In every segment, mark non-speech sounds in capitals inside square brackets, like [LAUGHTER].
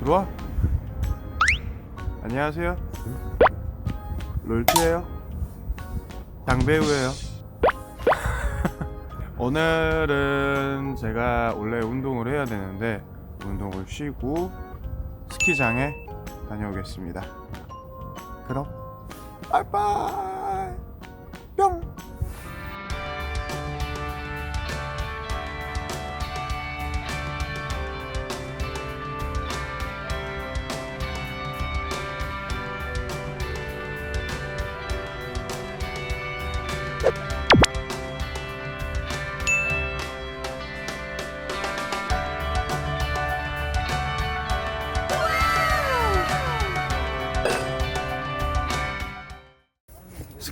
들어와. 안녕하세요. 롤트예요. 장배우예요. [LAUGHS] 오늘은 제가 원래 운동을 해야 되는데 운동을 쉬고 스키장에 다녀오겠습니다. 그럼 빠이빠이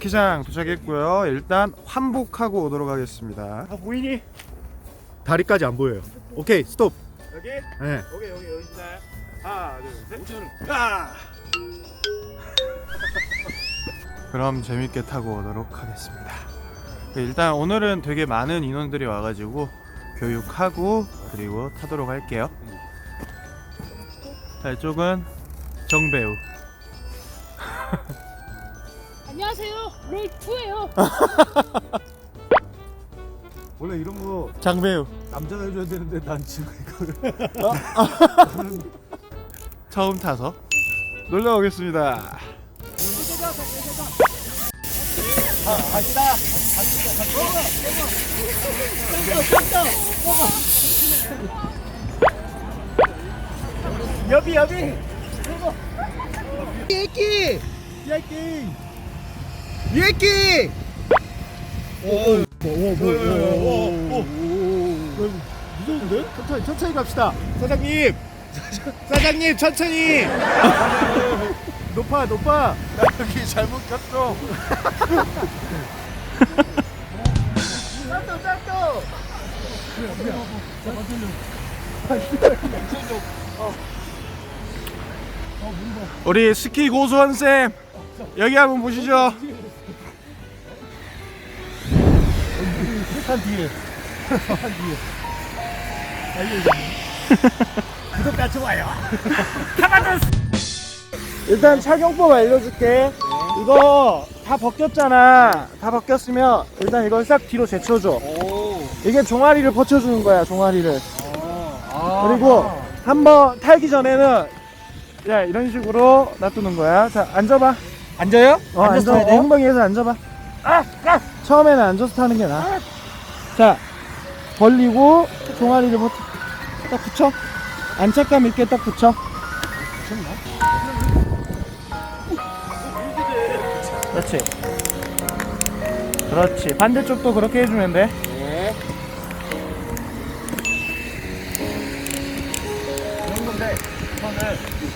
스키장 도착했고요. 일단 환복하고 오도록 하겠습니다. 아 보이니? 다리까지 안 보여요. 오케이 스톱. 여기 네. 여기 여기 여기 있나요? 하나 둘 셋. 아! [LAUGHS] 그럼 재밌게 타고 오도록 하겠습니다. 네, 일단 오늘은 되게 많은 인원들이 와가지고 교육하고 그리고 타도록 할게요. 자 이쪽은 정배우. [LAUGHS] 안녕하세요. 롤2예요. [LAUGHS] 원래 이런 거 장배우. 남자가 해줘야 되는데 난 지금 이거를 [LAUGHS] 처음 타서 놀러 오겠습니다. 여비 여비. 예끼 예끼 예끼. 오오오오오 무서운데? 천천히 천천히 갑시다. 사장님 사장님 천천히. 높아 높아. 나 여기 잘못 켰어. 짠도 짠도. 우리 스키 고수원 쌤 여기 한번 보시죠. 한 뒤에 한 뒤에. 구독과 좋아요. 일단 착용법 알려줄게. 이거 다 벗겼잖아. 다 벗겼으면 일단 이걸 싹 뒤로 제쳐줘. 이게 종아리를 받쳐주는 거야, 종아리를. 그리고 한번 탈기 전에는 야 이런 식으로 놔두는 거야. 자 앉아봐. 앉아요? 어, 앉아. 어, 엉덩이에서 앉아봐. 처음에는 앉아서 타는 게 나아. 자 벌리고 종아리를 버딱 붙여. 안착감 있게 딱 붙여. 그렇지. 그렇지. 반대쪽도 그렇게 해주면 돼.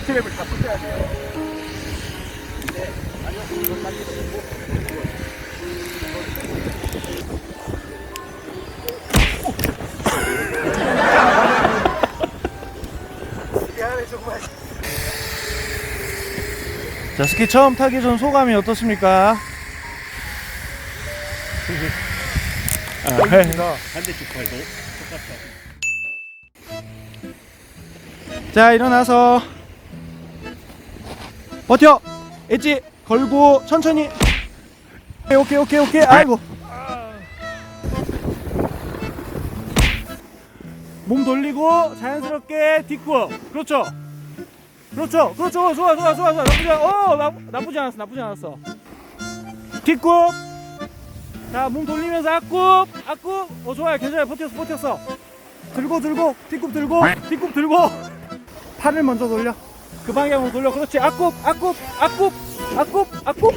스트랩을 다 붙여야 돼요. 자, 스키 처음 타기 전 소감이 어떻습니까? 아, 네. 반대쪽 팔도 자, 일어나서 버텨. 엣지 걸고 천천히. 오케이, 오케이, 오케이, 오케이. 아이고. 몸 돌리고 자연스럽게 뒷구. 그렇죠. 그렇죠. 그렇죠. 좋아, 좋아, 좋아, 좋아. 나쁘지 않. 어, 나, 나쁘지 않았어. 나쁘지 않았어. 뒷구. 자, 몸 돌리면서 앞굽, 앞굽. 어, 좋아요. 괜찮아요. 버텼어, 버텼어. 들고, 들고, 뒷굽 들고, 뒷굽 들고. 팔을 먼저 돌려. 그 방향으로 돌려. 그렇지. 앞굽, 앞굽, 앞굽, 앞굽, 앞굽.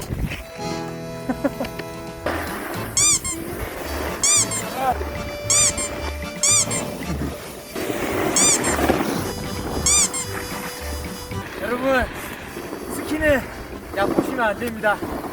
안 됩니다.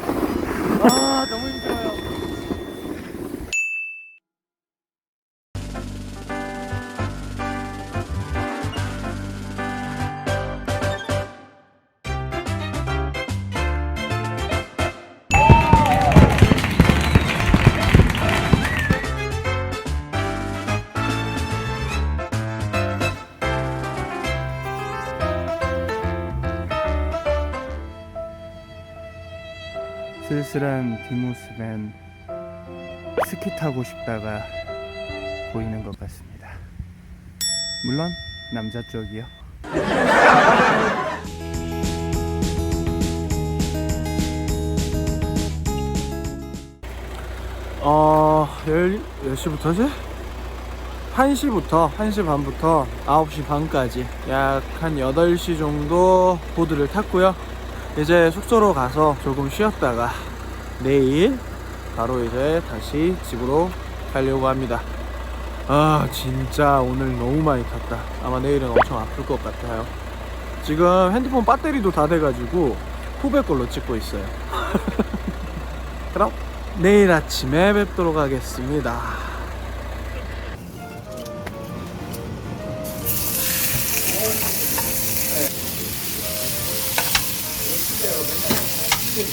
쓸쓸한 뒷모습엔 스키 타고 싶다가 보이는 것 같습니다. 물론 남자 쪽이요. 어, 10, 몇 시부터지? 1시부터, 1시 반부터 9시 반까지 약 한 8시 정도 보드를 탔고요. 이제 숙소로 가서 조금 쉬었다가 내일 바로 이제 다시 집으로 가려고 합니다. 아, 진짜 오늘 너무 많이 탔다. 아마 내일은 엄청 아플 것 같아요. 지금 핸드폰 배터리도 다 돼가지고 후배 걸로 찍고 있어요. [LAUGHS] 그럼 내일 아침에 뵙도록 하겠습니다. 자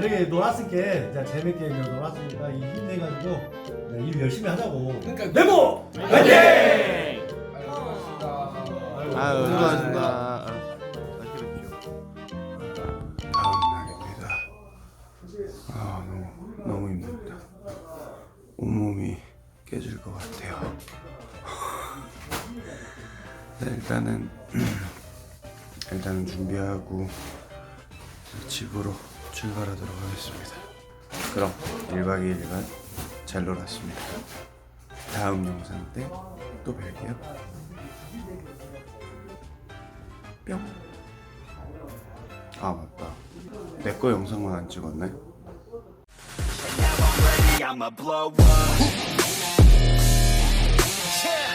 이렇게 놀았을게 자 재밌게 놀았으니까 이 힘내가지고 자, 일 열심히 하자고 네모! 아유, 수고하셨습니다. 다음 날입니다. 아, 너무, 너무 힘듭니다. 온몸이 깨질 것 같아요. 네, 일단은, [CLEARS THROAT] 일단은 준비하고 집으로 출발하도록 하겠습니다. 그럼 1박 2일간 잘 놀았습니다. 다음 영상 때 또 뵐게요. 뿅. 아 맞다. 내 거 영상만 안 찍었네. I'ma blow up. Yeah.